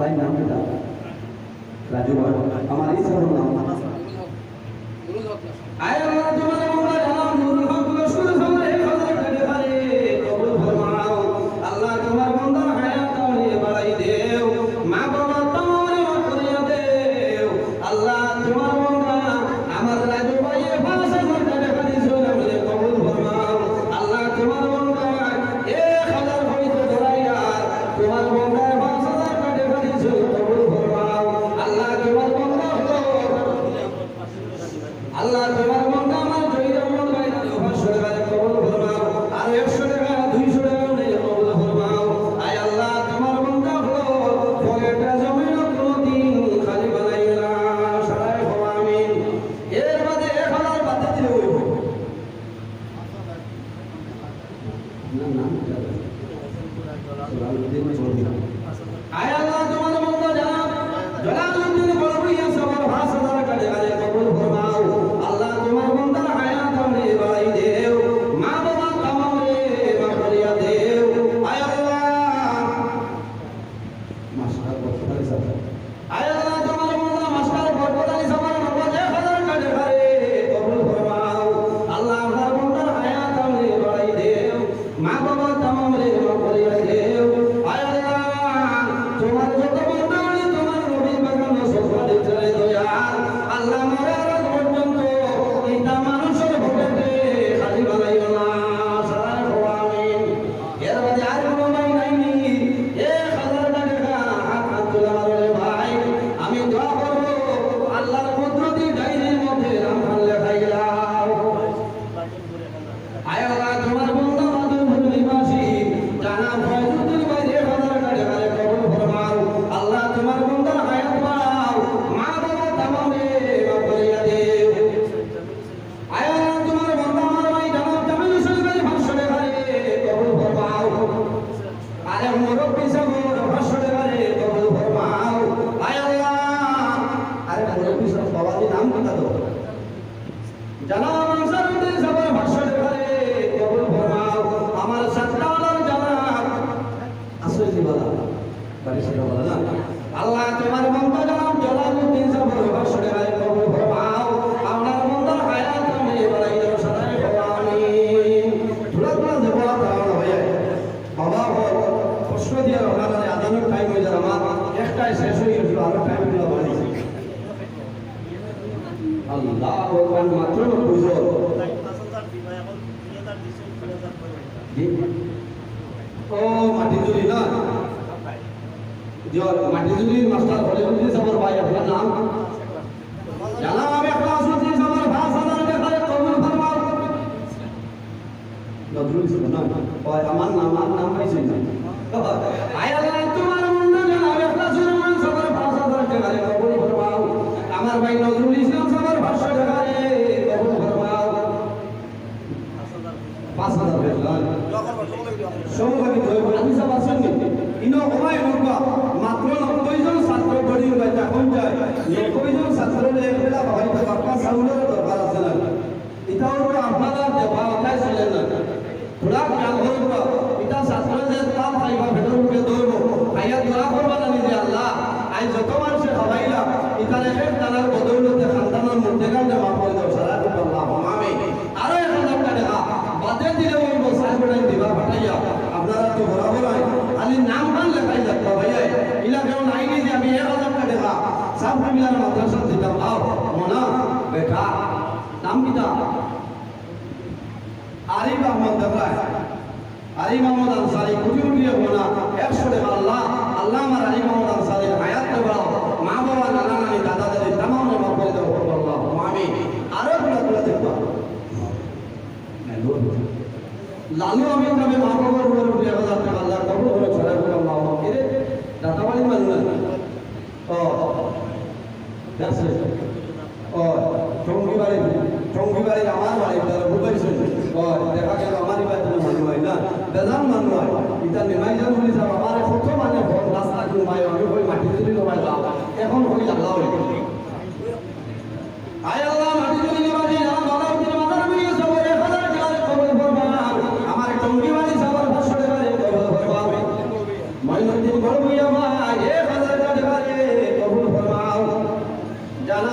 ভাই নাম কি দাও রাজু ভাই আমার এই সব নাম আয় নাম じゃな。মাত্র পুজোর ও মাটিজুরি না? মাটিজুরির মাস্টার হরিহর সাবর ভাই আপনার নাম? চার ফামিলার মাদ্রাসা, যেটা আও মোনা বেটা, নাম কিতা আরিফ আহমদ দেবরায়। আরিফ আহমদ আনসারি, কোটি কোটি মোনা, একশো টাকা আল্লাহ আল্লাহ আমার আরিফ আহমদ আনসারি হায়াত দেবাও মা বাবা, নানা নানি দাদা দাদি তাম মাফ করে দেবো। আল্লাহ আমি আরও গুলা গুলা দেখবা লালু আমি তবে মা বাবার উপরে উঠে আল্লাহ কবর করে ছড়া করে মা বাবা কে দাদা বাড়ি মানুষ। ও দেখছে ও টঙ্গি বাড়ি টঙ্গি বাড়ি আমার বাড়ি তারা বুঝাইছেন ও, দেখা গেল আমারই বাড়ি কোনো মানুষ হয় না। বেজান মানুষ হয়। ইটা নেমাই যান বলি যাব আমার কত মানে রাস্তা ঘুমাই আমি ওই মাটি তুলি নমাই লাভ এখন হই গেল আয়।